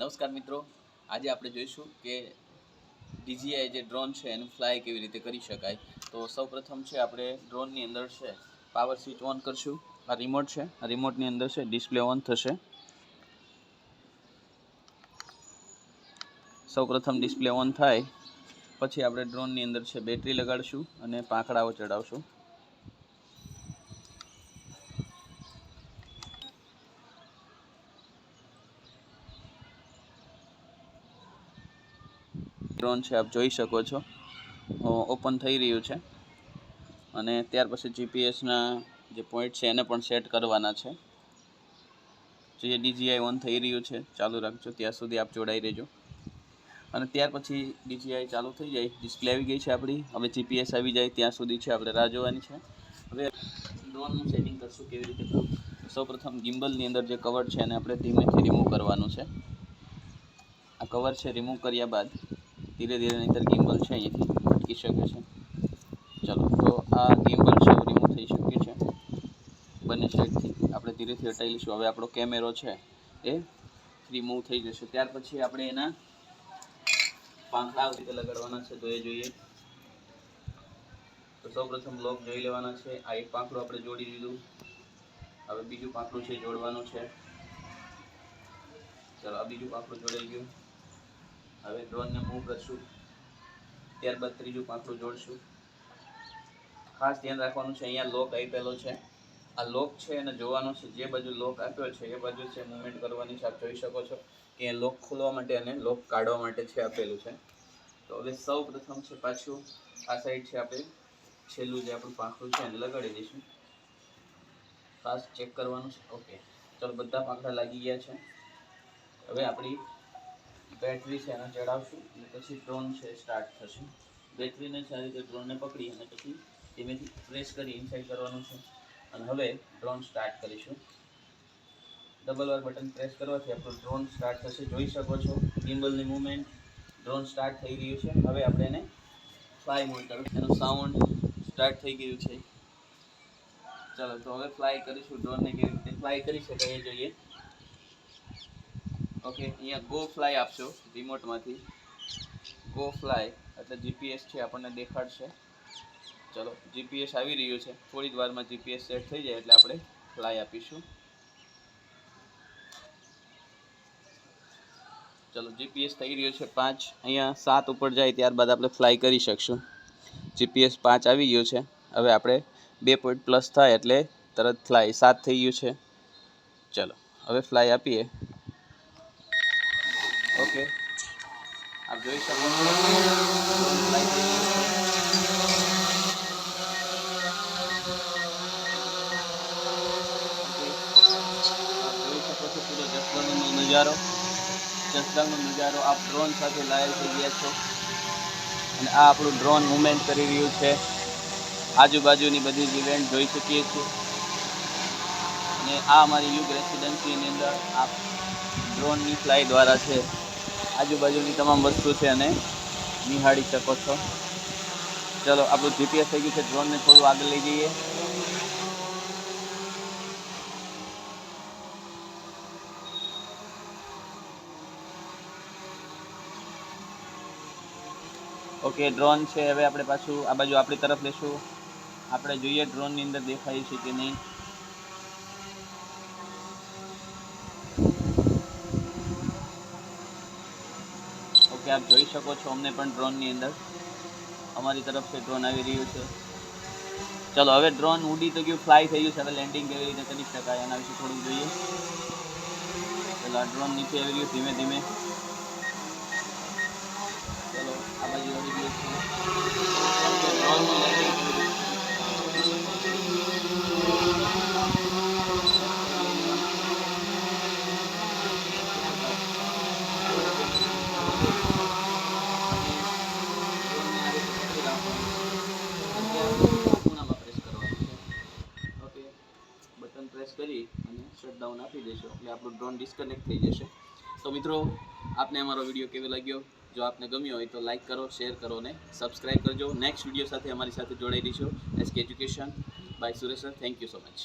નમસ્કાર મિત્રો. આજે આપણે જોઈશું કે ડીજીઆઈ જે ડ્રોન છે, એનું ફ્લાય કેવી રીતે કરી શકાય? તો સૌપ્રથમ છે આપણે ડ્રોનની અંદર છે પાવર સ્વિચ ઓન કરશું. આ રિમોટ છે, આ રિમોટની અંદર છે ડિસ્પ્લે ઓન થશે. સૌપ્રથમ ડિસ્પ્લે ઓન થાય, પછી આપણે ડ્રોનની અંદર છે બેટરી લગાડશું અને પાંખડાઓ ચડાવશું. ડ્રોન છે, આપ જોઈ શકો છો. ઓપન થઈ રહ્યું છે. અને ત્યાર પછી જીપીએસના જે પોઈન્ટ છે, એને પણ સેટ કરવાના છે. જે ડીજીઆઈ ઓન થઈ રહ્યું છે, ચાલુ રાખજો, ત્યાં સુધી આપ જોડાઈ રહેજો. અને ત્યાર પછી ડીજીઆઈ ચાલુ થઈ જાય ડિસ્પ્લે આવી ગઈ છે આપણી. હવે જીપીએસ આવી જાય, ત્યાં સુધી છે, આપણે રાહ જોવાની છે. હવે ડ્રોનનું સેટિંગ કરશું, કેવી રીતે કરવું? સૌપ્રથમ ગિમ્બલની અંદર જે કવર છે, એને આપણે ધીમેથી રિમૂવ કરવાનું છે. આ કવર છે રિમૂવ કર્યા બાદ ધીરે ધીરે નહીંતર ગિમ્બલ છે અહીંયાથી. અટકી શકે છે. ચાલો, તો આ ગિમ્બલ છે રિમૂવ થઈ શક્યું છે. બંને સાઈડથી આપણે ધીરેથી હટાવી લઈશું. હવે આપણો કેમેરો છે એ રિમૂવ થઈ જશે. ત્યાર પછી આપણે એના પાંખડા આવી રીતે લગાડવાના છે, તો એ જોઈએ. તો સૌપ્રથમ લોક જોઈ લેવાના છે. આ એક પાંખડું આપણે જોડી દીધું. હવે બીજું પાંખડું છે, જોડવાનું છે. ચાલો, આ બીજું પાંખડું જોડાઈ ગયું. હવે ડ્રોનને મૂવ કરશું. ત્યારબાદ ત્રીજું પાંખડું જોડશું. ખાસ ધ્યાન રાખવાનું છે, અહીંયા લોક આપેલો છે. આ લોક છે એને જોવાનો છે, જે બાજુ લોક આપ્યો છે, એ બાજુ છે મુવમેન્ટ કરવાની છે. આપ જોઈ શકો છો કે એ લોક ખોલવા માટે અને લોક કાઢવા માટે છે આપેલું છે. તો હવે સૌ પ્રથમ છે પાછું, આ સાઈડ છે આપણે. છેલ્લું જે આપણું પાંખડું છે એને લગાડી દઈશું. ખાસ ચેક કરવાનું છે. ઓકે ચાલો, બધા પાંખડા લાગી ગયા છે. હવે આપણી બેટરી છે એને ચડાવશું અને પછી ડ્રોન છે સ્ટાર્ટ થશે. બેટરીને સારી રીતે ડ્રોનને પકડી અને પછી ધીમેથી પ્રેસ કરી ઇનસાઇડ કરવાનું છે. અને હવે ડ્રોન સ્ટાર્ટ કરીશું. ડબલ વાર બટન પ્રેસ કરવાથી આપણું ડ્રોન સ્ટાર્ટ થશે. જોઈ શકો છો ગિમ્બલની મૂવમેન્ટ ડ્રોન સ્ટાર્ટ થઈ રહ્યું છે. હવે આપણે એને ફ્લાય મોડ તરફ એનો સાઉન્ડ સ્ટાર્ટ થઈ ગયું છે. ચાલો, તો હવે ફ્લાય કરીશું. ડ્રોનને કેવી રીતે ફ્લાય કરી શકાય એ જોઈએ. ઓકે, અહીંયા ગો ફ્લાય આપશો રિમોટમાંથી ગો ફ્લાય એટલે જીપીએસ છે, આપણને દેખાડશે. ચલો જીપીએસ આવી રહ્યું છે. થોડી જ વારમાં જીપીએસ સેટ થઈ જાય, એટલે આપણે ફ્લાય આપીશું. ચલો જીપીએસ થઈ રહ્યું છે પાંચ. અહીંયા સાત ઉપર જાય, ત્યારબાદ આપણે ફ્લાય કરી શકશું. જીપીએસ પાંચ આવી ગયું છે. હવે આપણે બે પોઈન્ટ પ્લસ થાય, એટલે તરત ફ્લાય સાત થઈ ગયું છે. ચલો, હવે ફ્લાય આપીએ ઓકે આપ જોઈ શકો છો નજારો. જસદણનો નજારો આપ ડ્રોન સાથે લાયલ થઈ ગયા છો. અને આ આપણું ડ્રોન મુવમેન્ટ કરી રહ્યું છે. આજુબાજુની બધી જ ઇવેન્ટ જોઈ શકીએ છીએ. અને આ અમારી યુગ રેસિડેન્સીની અંદર આપ ડ્રોનની ફ્લાય દ્વારા છે. આજુબાજુની તમામ વસ્તુ છે અને નિહાળી શકો છો. ચલો, આપણું જીપીએસ થઈ ગયું છે. ડ્રોનને થોડું આગળ લઈ જઈએ. ઓકે ડ્રોન છે. હવે આપણે પાછું આ બાજુ આપણી તરફ લેશું. આપણે જોઈએ ડ્રોનની અંદર દેખાય છે કે નહીં. ઓકે આપ જોઈ શકો છો અમને પણ ડ્રોનની અંદર. અમારી તરફથી ડ્રોન આવી રહ્યું છે. ચલો, હવે ડ્રોન ઉડી તો ગયું ફ્લાય થઈ ગયું છે. હવે લેન્ડિંગ કેવી રીતે કરી શકાય એના વિશે થોડુંક જોઈએ. ચલો, આ ડ્રોન નીચે આવી ગયું, ધીમે ધીમે. ચલો, આ બાજુ આવી ગયું છે ડ્રોનનું landing થઈ ગયું. ખૂણામાં પ્રેસ કરવાનું છે ઓકે બટન પ્રેસ કરી અને શટડાઉન આપી દેશો એટલે આપણું ડ્રોન ડિસ્કનેક્ટ થઈ જશે. તો મિત્રો, આપને અમારો વીડિયો કેવો લાગ્યો? જો આપને ગમ્યો હોય તો લાઈક કરો શેર કરો અને સબસ્ક્રાઈબ કરજો. નેક્સ્ટ વીડિયો સાથે અમારી સાથે જોડાઈ રહીશું. SK education by Suresh sir thank you so much